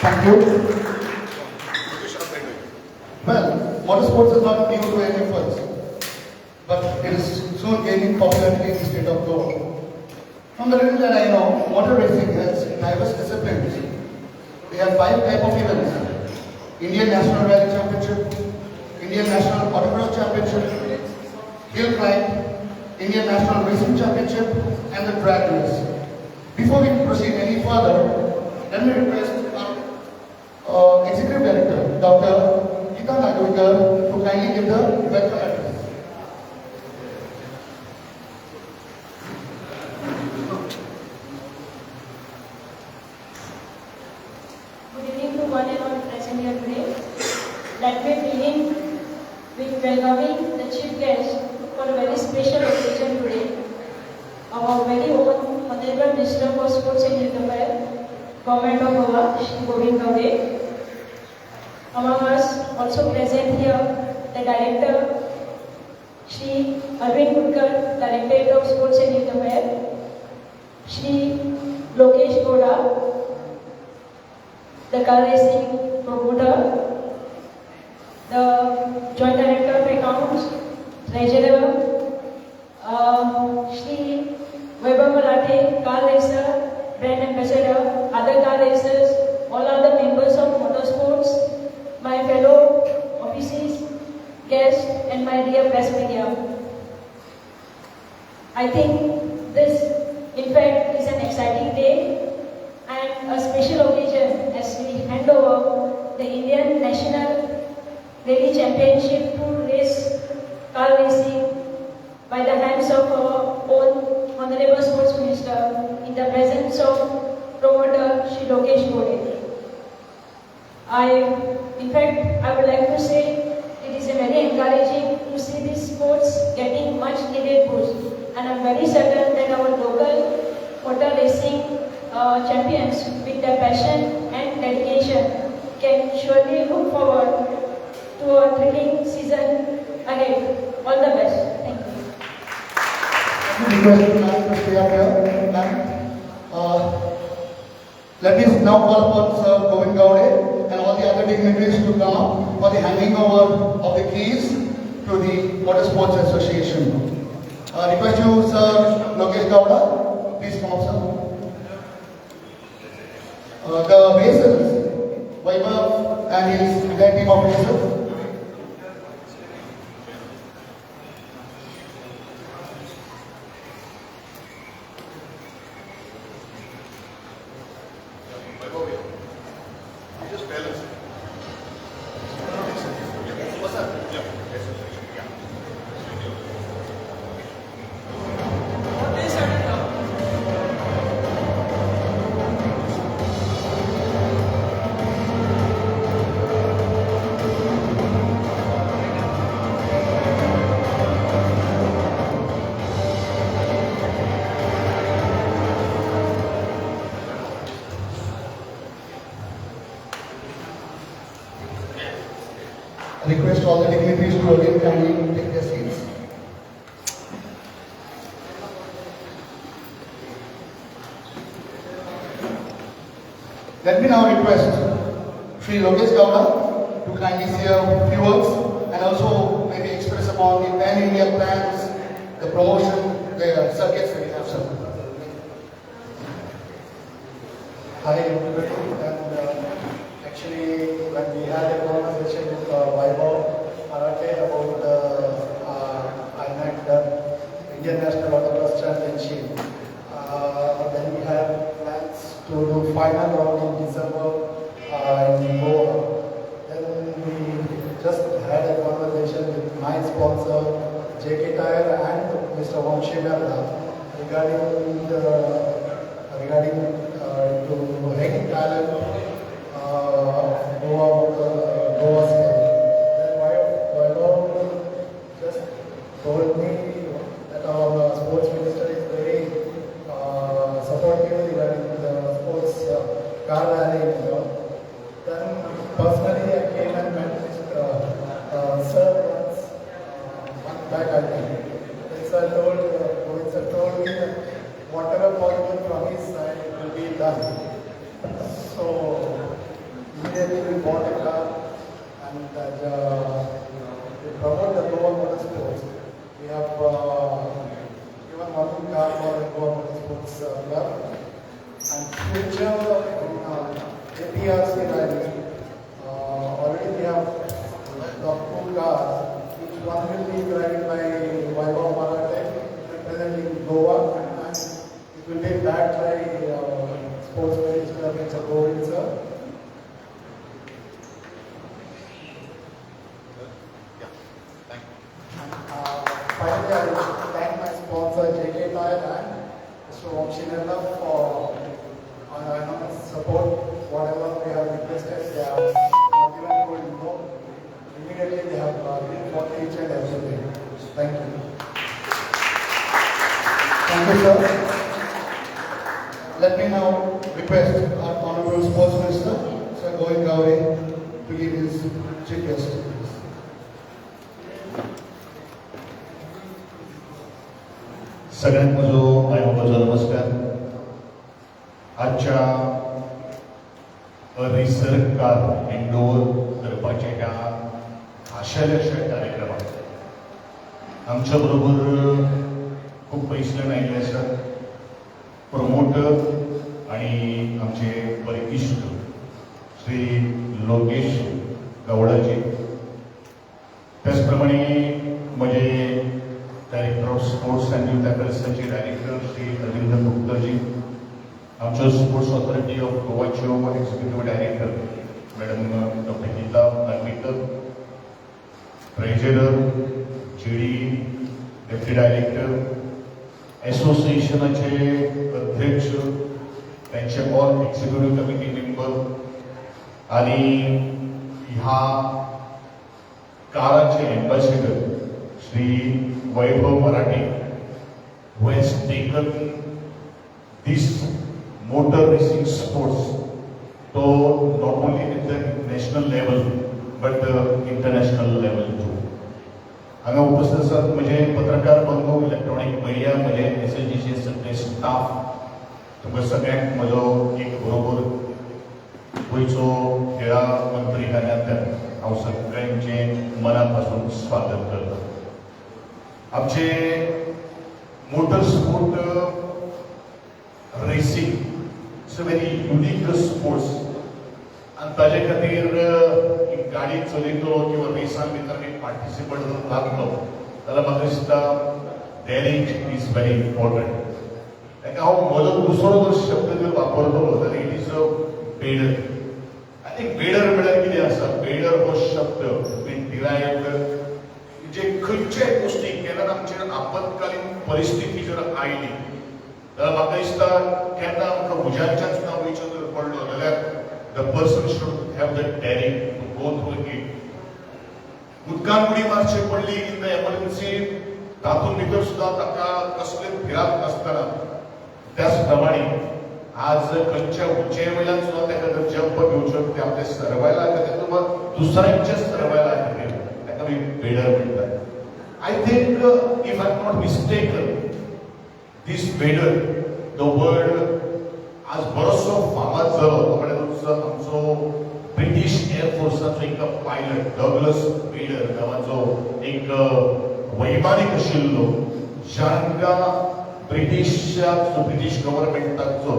Thank you. Well, motorsports is not new to any us, but it is soon gaining popularity in the state of Goa. From the little that I know, motor racing has diverse disciplines. We have five type of events. Indian National Rally Championship, Indian National Autocross Championship, Hill Climb, Indian National Racing Championship, and the drag race. Before we proceed any further, let me request đầu cơ. Chỉ có là đuôi cơ thuộc này cái kiến thức Arvind Gudkar, Directorate of Sports and Youth Affairs, Shri Lokesh Goda, the car racing promoter, the joint director of accounts, treasurer, uh, Shri Vaibhav Marathe, car racer, brand ambassador, other car racers, all other members of motorsports, my fellow officers, guests, and my dear press media. I think this, in fact, is an exciting day and a special occasion as we hand over the Indian National Rally Championship to race car racing by the hands of our own Honorable Sports Minister in the presence of promoter Shri Lokesh. I, in fact, I would like to say it is a very encouraging to see these sports getting much needed boost. And I'm very certain that our local motor racing uh, champions with their passion and dedication can surely look forward to a thrilling season ahead. All the best. Thank you. Uh, Let me now call upon Sir Govind Gowde and all the other dignitaries to come for the handing over of the keys to the Water Sports Association. Uh, Request you, Sir Lokesh Gowda, please come up, sir. Uh, The basins, Vaibhav and his entire team. Request all the dignitaries to again kindly take their seats. Let me now request Sri Lokesh Gowda to kindly say a few words and also maybe express upon the pan-India plans, the promotion, the circuits that we have, sir. Hi everybody, and uh, actually when we had a conversation with uh, Vaibhav Marathe about uh, uh, IMAC, the Indian National Autocross Championship, uh, then we had plans to do final round in December uh, in Goa. Then we just had a conversation with my sponsor, JK Tire and Mr. Vamshi Mehta regarding the regarding uh, to Hacking Talent uh, Goa, uh, personally our Sports Minister, Sir Govind Gauri, to give his chief guest. सगळ्यात म्हजो मायबाबाचो नमस्कार आजच्या रिसर्गार indoor करपाच्या ह्या खाशेल्याशा कार्यक्रमात आमच्या बरोबर खूप पयसल्यान आयिल्ले आसात प्रमोटर आणि आमचे बरे श्री लोकेश गवडाजी त्याचप्रमाणे म्हजे director of sports and youth अफेअर्सचे director Shri Ravindra गुप्ताजी. आमच्या sports authority of गोवाचे executive director madam doctor Geeta Nagvekar. Treasurer G D deputy director असोसिएशनचे अध्यक्ष त्यांचे ऑल एक्झिक्युटिव्ह कमिटी मेंबर आणि ह्या काळाचे ambassador Shri Vaibhav Marathe was taken this motor racing sports to not only with the national level but international level through हांगा उपस्थित आसात म्हजे पत्रकार बंधू इलेक्ट्रॉनीक मिडिया म्हजे एस एल जी सी सगळे स्टाफ तुका सगळ्यांक म्हजो एक बरोबर गोंयचो खेळा मंत्री ह्या नात्यान हांव सगळ्यांचे मना पासून स्वागत करता. आमचे motor sport racing it's a very unique sports आणि ताजे खातीर एक गाडी चलयतलो किंवा रेसान भितर एक पार्टिसिपंट जर लागलो जाल्यार म्हाका दिसता डेरिंग इज व्हेरी इम्पॉर्टंट ताका हांव हो, म्हजो दुसरो जर शब्द जर वापरतलो जाल्यार इट इज अ बेडर आनी बेडर म्हळ्यार कितें आसा बेडर हो शब्द. बीन डिरायव्ड जे खंयच्याय गोष्टी केन्ना आमचेर आपतकालीन परिस्थिती जर आयली जाल्यार म्हाका दिसता केन्ना आमकां उज्याच्यान सुद्दां वयचो जर पडलो जाल्यार the person should have the daring to go through it उदकान उडी मारची पडली इन द एमर्जन्सी तातूंत भितर सुद्दां ताका कसले फिराक नासतना त्याच प्रमाणे आज खंयच्या उंचे वयल्यान सुद्दां ताका जर जंप घेवचो ते आपल्या सर्वायला खातीर मग दुसऱ्यांच्या सर्वायला त्याला ताका बेडर म्हणतात I think if I not mistake this Bader the world आज बरोचसो फामाद जालो तो म्हळ्यार आमचो ब्रिटीश एअरफोर्साचो एक पायलट डगलस बेडर नांवाचो एक वैमानीक आशिल्लो ज्यांका ब्रिटिश ब्रिटिश गव्हर्नमेंटाचो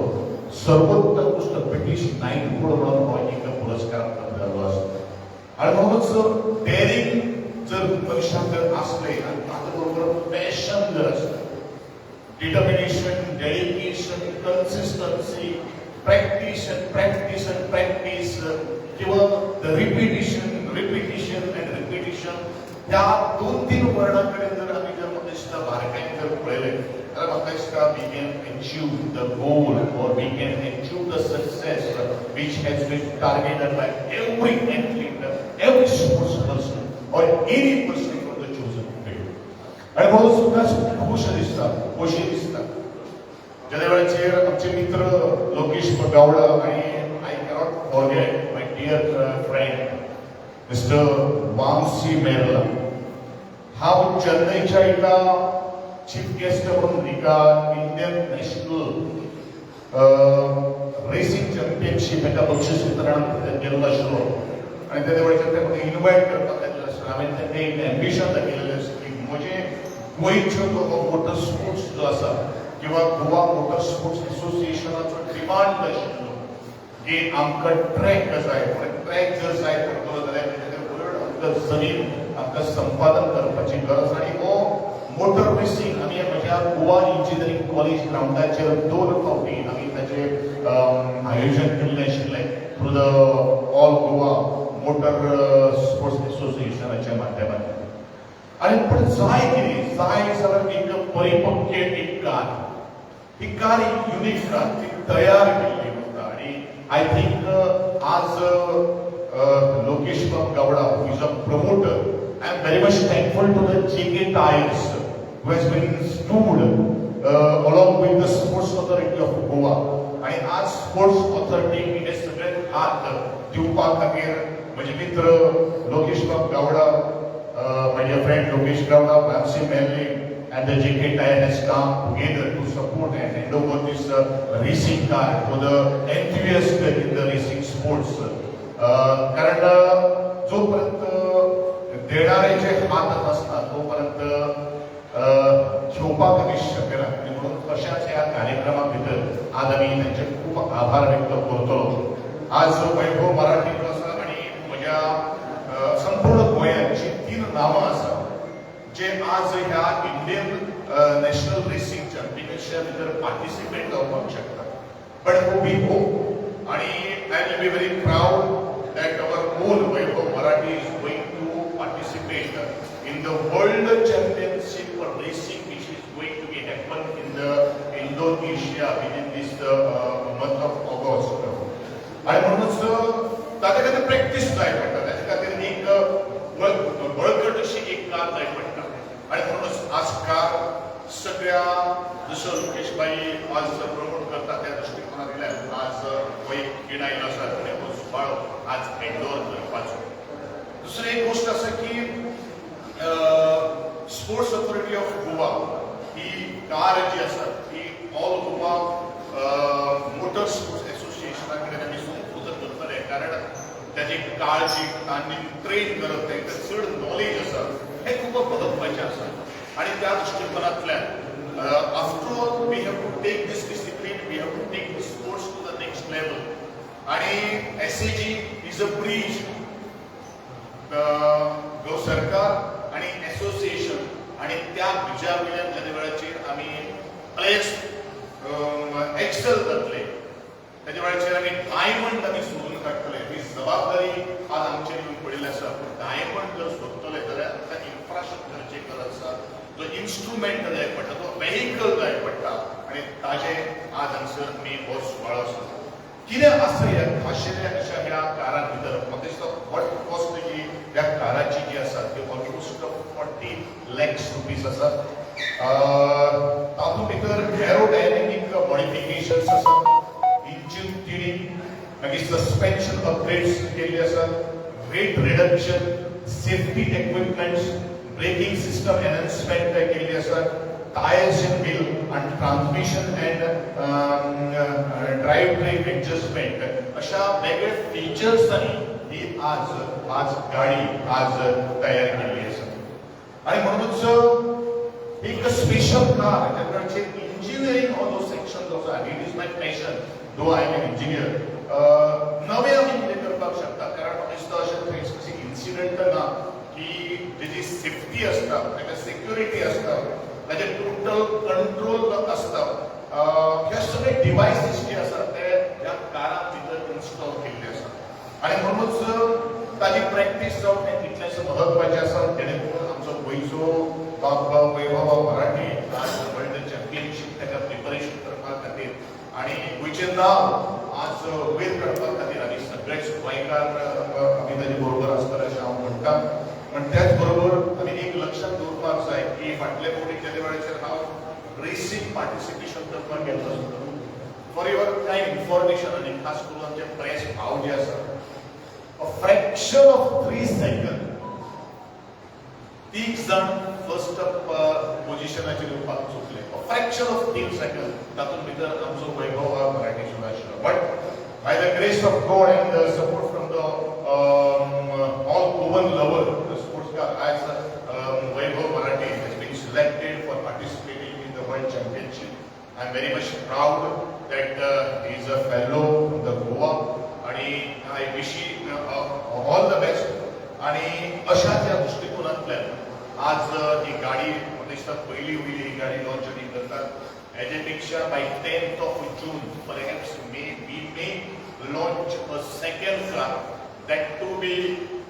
सर्वोत्कृष्ट ब्रिटिश नाईटहूड म्हणून हो एक पुरस्कार मेळिल्लो आसा आनी म्हणूनच डेरिंग जर मनशान जर आसले आनी ताका बरोबर पॅशन जर आसले determination dedication consistency practice practice practice किंवा the repetition repetition and repetition त्या Can achieve the goal or we can achieve the success uh, which has been targeted by every athlete, uh, every sports person or any person from the chosen field. आणि म्हणून सुद्धा खुश दिसतात खोशी दिसतात ज्या वेळाचेर आमचे मित्र लोकेश गावडा आणि I cannot forget my dear friend mister Vamsi Merla हांव चेन्नईच्या एका chief guest म्हणून एका इंडियन नॅशनल रेसिंग चॅम्पियनशिप एका बक्षीस वितरण गेल्लो आशिल्लो आनी तेन्ना वेळाचेर ते म्हाका करपाक लायल्ले आशिल्ले हांवें तेंका एक एम्बिशन दाखयलेलें आसा की म्हजें गोंयचो मोटर स्पोर्ट्स जो आसा किंवा गोवा मोटर स्पोर्ट्स असोसिएशनाचो डिमांड आशिल्लो की आमकां ट्रॅक जाय पूण ट्रॅक जर जाय करतलो जाल्यार तेच्या व्हड आमकां जमीन आमकां संपादन करपाची गरज आनी मोटर मिसिंग आम्ही म्हज्या गोवा इंजिनियरींग कॉलेज ग्रावंडाचेर दोन फावटी आमी ताचे आयोजन केल्लें आशिल्लें through the all Goa motor sports असोसिएशनाच्या माध्यमांतल्यान आणि पण जाय कितें जाय जाल्यार एक परिपक्व एक कार. ही कार एक युनिक कार ती तयार केल्ली वता आणि आय थिंक आज लोकेश बाब Gawda who is a promoter I am very much thankful to the G K tyres who has been stood along with the sports authority of Goa आणि आज स्पोर्ट्स ऑथॉरिटी हे सगळे हात दिवपा खातीर म्हजे मित्र लोकेश बाब गावडा Uh, my dear friend Lokesh Gowda, Ramsey Melly, and the JK Tire has come together to support and hand over this uh, racing car for the enthusiast in the racing sports. Uh, कारण uh, जोपर्यंत देणारे जे हात नसतात तोपर्यंत uh, घेवपाक आमी शकना म्हणून तशाच ह्या कार्यक्रमा भितर आज आमी तांचे खूप आभार व्यक्त करतलो आज वैभव मराठी आसा आनी म्हज्या संपूर्ण गोयांची तीन नांवां आसा जे आज ह्या इंडियन नॅशनल रेसिंग चॅम्पियनशिपा भितर पार्टिसिपेट जावपाक शकता बट हू. बी आणि I will be very proud that our own Vaibhav Marathi is going to participate in the world champion for racing which is happen in the Indonesia within the uh, month of August. Of August आणि म्हणूनच ताच्या खातीर practice जाय पडटा ताच्या खातीर एक बळ- बळकट अशी एक काम जाय पडटा आणि म्हणूनच आज कार सगळ्या जसं लोकेशबाई आज प्रमोट करता त्या दृष्टिकोनांतल्यान आज हो एक खेळ आयलो आसा हो आज हँडओव्हर करपाचो दुसरी एक गोष्ट आसा की स्पोर्ट्स ऑथॉरिटी ऑफ गोवा ही कार जी आसा ती ऑल गोवा मोटर स्पोर्ट्स एसोसिएशना कडेन आमी संशोधन करतले कारण त्याची काळजी तांणी ट्रेन करप तांकां चड नॉलेज आसा हें खूब महत्वाचें आसा आनी त्या दृश्टिकोनांतल्यान after all we have to take this discipline we have to take this sports to the next level आनी S A G is a bridge गो सरकार आणि असोसिएशन आणि त्या ब्रिजा वयल्यान ज्या वेळाचेर आमी प्लेस एक्सेल um, जातले त्याच्या वेळाचेर आमी डायमंड आमी सोदून काडटले ही जबाबदारी आज आमचेर येवन पडिल्ली आसा पूण डायमंड जर सोदतले जाल्यार त्या इन्फ्रास्ट्रक्चरची गरज आसा जो इन्स्ट्रुमेंट जाय पडटा तो वेहिकल जाय पडटा आणि ताजे आज हांगसर मी हो सुवाळो आसा कितें आसा ह्या खाशेल्या अशा ह्या कारां भितर. म्हाका दिसता व्हॉट कॉस्ट जी ह्या काराची जी आसा ती ऑलमोस्ट फॉर्टी लॅक्स रुपीज आसा सस्पेन्शन अपग्रेड्स केल्ले आसा weight reduction safety equipments braking system enhancement केल्ली आसा टायर्स इन व्हील आणि transmission and drive train adjustment अशा वेगळ्या फीचर्सांनी ही आज आज गाडी आज तयार केल्ली आसा आणि म्हणूनच एक स्पेशल कार त्याचे इंजिनिअरिंग ऑल दो सेक्शन जो आसा it is my passion though I am engineer नवे आमी कितें करपाक शकता कारण म्हाका दिसता अशें थंय कशी इन्सिडंट ना की सेफ्टी आसता ताका सेक्युरिटी आसता ताजे टोटल कंट्रोल आसता हे सगळे डिवायसीस जे आसा ते ह्या कारा भितर इन्स्टॉल केल्ले आसा आणि म्हणूनच ताजी प्रॅक्टीस जावं हें तितलेंच महत्वाचें आसा जेणे करून आमचो गोंयचो बाब वैभव मराठी आज वर्ल्ड चॅम्पियनशीप ताका प्रिपरेशन करपा खातीर आणि गोंयचें नांव आज वयर काडपा खातीर आमी सगळेच गोंयकार आमी ताजे बरोबर आसतले अशें हांव म्हणटा पण त्याच बरोबर आमी एक लक्षात दवरपाक जाय की फाटले फावटी केले वेळाचेर हांव रेसींग पार्टिसिपेशन करपाक गेल्लो फॉर युअर कांय इन्फॉर्मेशन आनी खास करून आमचे प्रेस भाव जे आसा a fraction of three second तीग जाण फर्स्ट पोजिशनाचेर येवपाक चुकले फ्रॅक्चर ऑफ तीन सेकंड तातूंत भितर आमचो वैभव हा मराठी सुद्धा आशिल्लो but by the grace of God and the support from the all woman lover the sports car आज Vaibhav Marathi has been selected for participating in the world championship. I'm very much proud that uh, he is a fellow from the Goa आणि I wish all the best आणि अशा त्या दृष्टिकोनातल्या आज uh, ही गाडी म्हाका दिसता होईल वयली ही गाडी लॉन्च आणि करतात. हेजे पेक्षा by tenth of June perhaps may we may launch a second car that to be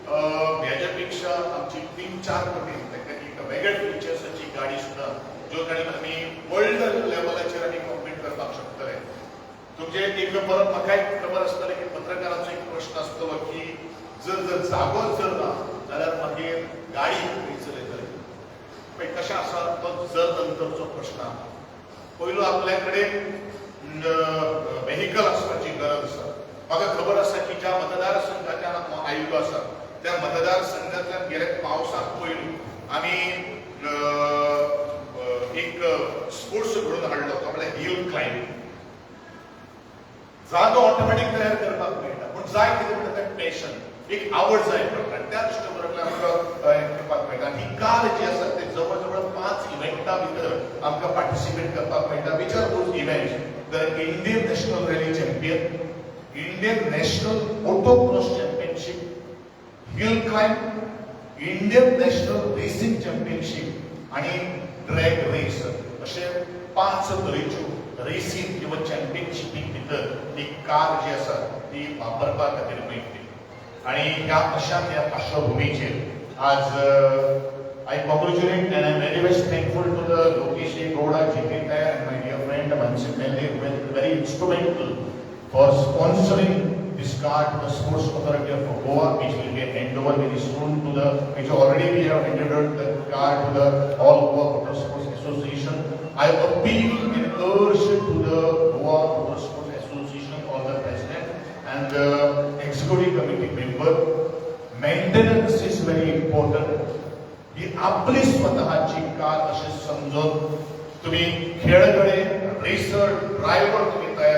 हेज्या पेक्षा आमची तीन चार पटीन वेगळे एक वेगळ्या फिचर्साची गाडी सुद्धा जो गाडीन आमी वर्ल्ड लेवलाचेर आमी कॉम्पीट करपाक शकतले तुमचे एक परत म्हाका एक खबर आसतलें की पत्रकाराचो एक प्रश्न आसतलो की जर जर जागोच जर ना जाल्यार मागीर गाडी खंय चलयतले पण कशें आसा तो जर नंतरचो प्रश्न पयलो आपल्या कडेन वेहिकल आसपाची गरज आसा म्हाका खबर आसा की ज्या मतदारसंघाच्यान हांव आयिल्लो आसा त्या मतदारसंघांतल्यान गेल्या पावसाक पयलीं आमी एक स्पोर्ट्स घडून हाडलो तो म्हळ्यार हिल क्लायंबिंग जागो ऑटोमॅटिक तयार करपाक मेळटा पूण जाय कितें म्हणटा तें पॅशन एक आवड जाय प्रकार. त्या दृश्टीकोनांतल्यान आमकां हें करपाक मेळटा आनी ही कार जी आसा ते जवळ जवळ पांच इव्हेंटा भितर आमकां पार्टिसिपेट करपाक मेळटा which are those events the Indian national rally champion Indian national auto cross championship hill climb Indian national racing championship आणि ड्रॅग रेस असे पांच तरेच्यो रेसींग किंवा चॅम्पियनशिपी भितर ती कार जी आसा ती वापरपा खातीर मेळटली आणि ह्या अशा त्या पार्श्वभूमीचेर आज I congratulate and I very much thankful to the Lokesh Gowda J K and my dear friend Mansi very very instrumental for sponsoring this car to the Sports Authority of Goa, which will be handed over very soon to the, which already we have handed over the car to the All Goa Motor Sports Association. I appeal and urge to the Goa Motor Sports Association, all the president and the executive committee member. Maintenance is very important. ही आपली स्वतःची car अशी समजून तुम्ही खेळगडे racer driver तुम्ही तयार करतो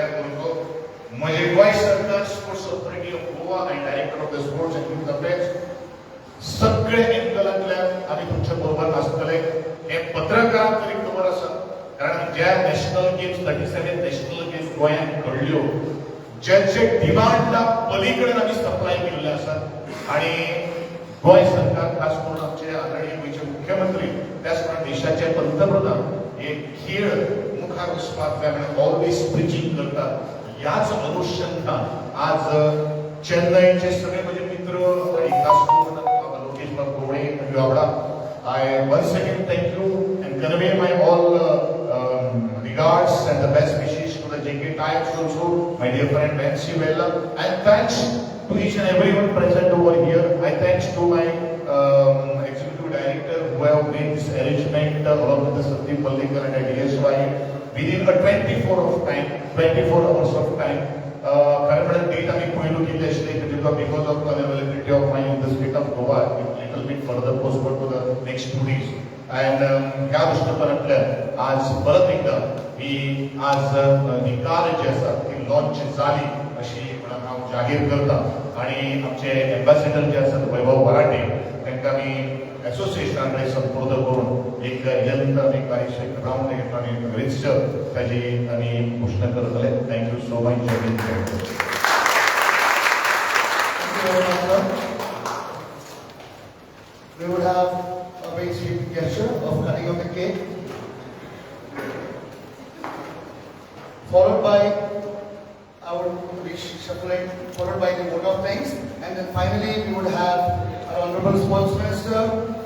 म्हणजे गोय सरकार sports authority of Goa and director of the sports and youth affairs सगळे एंगलांतल्यान आम्ही तुमच्या बरोबर आसतले हे पत्रकार तरी खबर आसा कारण ज्या national games thirty seven national games गोंयांत घडल्यो ज्यांचे डिमांडा पलीकडे आम्ही सप्लाय केलेले आसात आणि गोंय सरकार खास करून आमचे आदरणीय गोयचे मुख्यमंत्री त्याचप्रमाणे देशाचे पंतप्रधान हे खेळ मुखार वचपाक जाय म्हणून ऑलवेज प्रिचिंग करतात. याच अनुषंगान आज चेन्नईचे सगळे माझे मित्र आणि खास करून बाबा लोकेश बाब गोडे Vawda I once again thank you and convey my all regards and the best wishes to the JK Types also, my dear friend Nancy Vella, and thanks to each and everyone present over here. I thanks to my um, executive director who have made this arrangement uh, along with the Satyam Pallikar and the DSY within a 24 of time, 24 hours of time. Uh, खरं म्हणून date आम्ही पयलू केली आसली because of availability of my in the state of Goa little bit further postpone to the next two days and ह्या दृष्टिकोनातल्यान आज परत एकदा ही आज अ, ही कार जी आसा ती लॉन्च जाली अशी मला नाव जाहीर करता आणि आमचे एम्बॅसेडर जे असतात वैभव वराटे त्यांना मी असोसिएशनाकडे कडेन करून एक यंत्र एक बारीकशे रावंड एक आमी रजिस्टर ताजी आमी घोशणा करतले thank you so much Jai Hind Jai Bharat. We would have a very sweet gesture of cutting of the cake. Followed by our shuffling, followed by the vote of thanks. And then finally, we would have our Honorable Sports Minister,